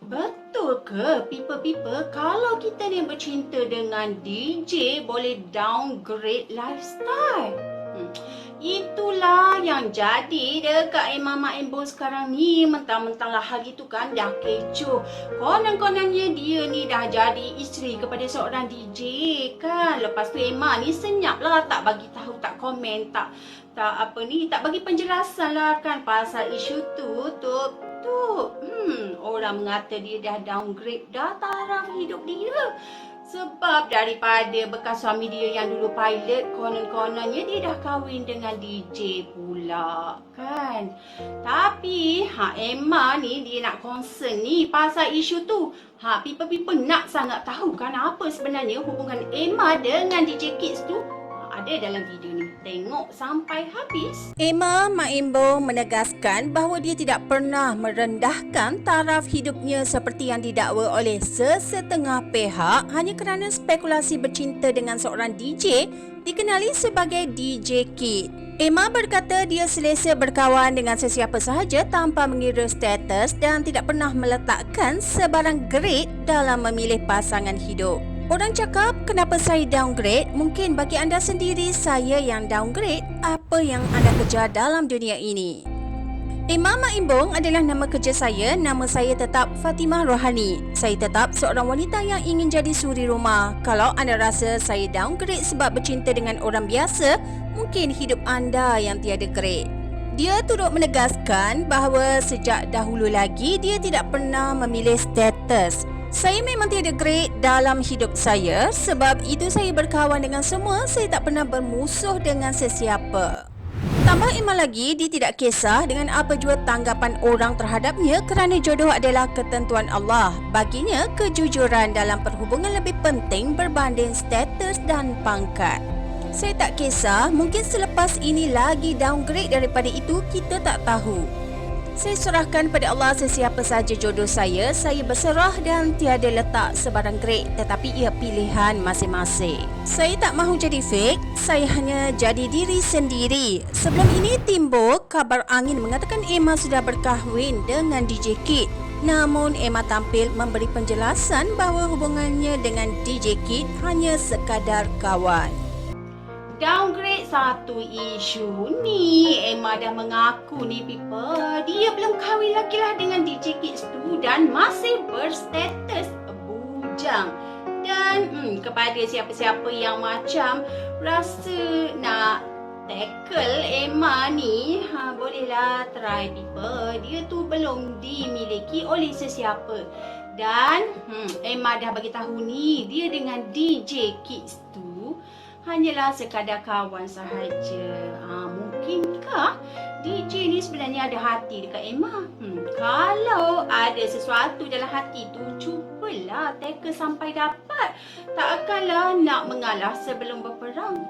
Betul ke people-people kalau kita ni bercinta dengan DJ boleh downgrade lifestyle? Hmm. Itulah yang jadi dekat Imam Mak Embo sekarang ni. Mentang-mentang lah hari tu kan dah kecoh. Konon-kononnya dia ni dah jadi isteri kepada seorang DJ kan. Lepas tu Emma ni senyap lah tak bagi tahu tak komen tak tak apa ni tak bagi penjelasan lah kan pasal isu tu. Tu tu hmm orang mengata dia dah downgrade dah taraf hidup dia. Sebab daripada bekas suami dia yang dulu pilot konon-kononnya dia dah kahwin dengan DJ pula kan? Tapi ha Emma ni dia nak concern ni pasal isu tu. Ha people-people nak sangat tahu kan apa sebenarnya hubungan Emma dengan DJ Kids tu ada dalam video ni. Tengok sampai habis. Emma Maimbo menegaskan bahawa dia tidak pernah merendahkan taraf hidupnya seperti yang didakwa oleh sesetengah pihak hanya kerana spekulasi bercinta dengan seorang DJ dikenali sebagai DJ Kid. Emma berkata dia selesa berkawan dengan sesiapa sahaja tanpa mengira status dan tidak pernah meletakkan sebarang grade dalam memilih pasangan hidup. Orang cakap, kenapa saya downgrade? Mungkin bagi anda sendiri, saya yang downgrade apa yang anda kejar dalam dunia ini. Imam Imbong adalah nama kerja saya. Nama saya tetap Fatimah Rohani. Saya tetap seorang wanita yang ingin jadi suri rumah. Kalau anda rasa saya downgrade sebab bercinta dengan orang biasa, mungkin hidup anda yang tiada grade. Dia turut menegaskan bahawa sejak dahulu lagi dia tidak pernah memilih status. Saya memang tiada grade dalam hidup saya sebab itu saya berkawan dengan semua, saya tak pernah bermusuh dengan sesiapa. Tambah Iman lagi, dia tidak kisah dengan apa jua tanggapan orang terhadapnya kerana jodoh adalah ketentuan Allah. Baginya, kejujuran dalam perhubungan lebih penting berbanding status dan pangkat. Saya tak kisah, mungkin selepas ini lagi downgrade daripada itu, kita tak tahu. Saya serahkan pada Allah sesiapa saja jodoh saya. Saya berserah dan tiada letak sebarang grade tetapi ia pilihan masing-masing. Saya tak mahu jadi fake, saya hanya jadi diri sendiri. Sebelum ini timbul kabar angin mengatakan Emma sudah berkahwin dengan DJ Kid. Namun Emma tampil memberi penjelasan bahawa hubungannya dengan DJ Kid hanya sekadar kawan. Downgrade satu isu ni. Emma dah mengaku ni people. Dia belum kahwin lagi lah dengan DJ Kids tu dan masih berstatus bujang. Dan hmm, kepada siapa-siapa yang macam rasa nak tackle Emma ni, ha, bolehlah try people. Dia tu belum dimiliki oleh sesiapa. Dan hmm, Emma dah bagi tahu ni, dia dengan DJ Kids tu hanyalah sekadar kawan sahaja. Ha, mungkinkah DJ ni sebenarnya ada hati dekat Emma? Hmm, kalau ada sesuatu dalam hati tu, cubalah tackle sampai dapat. Tak akanlah nak mengalah sebelum berperang.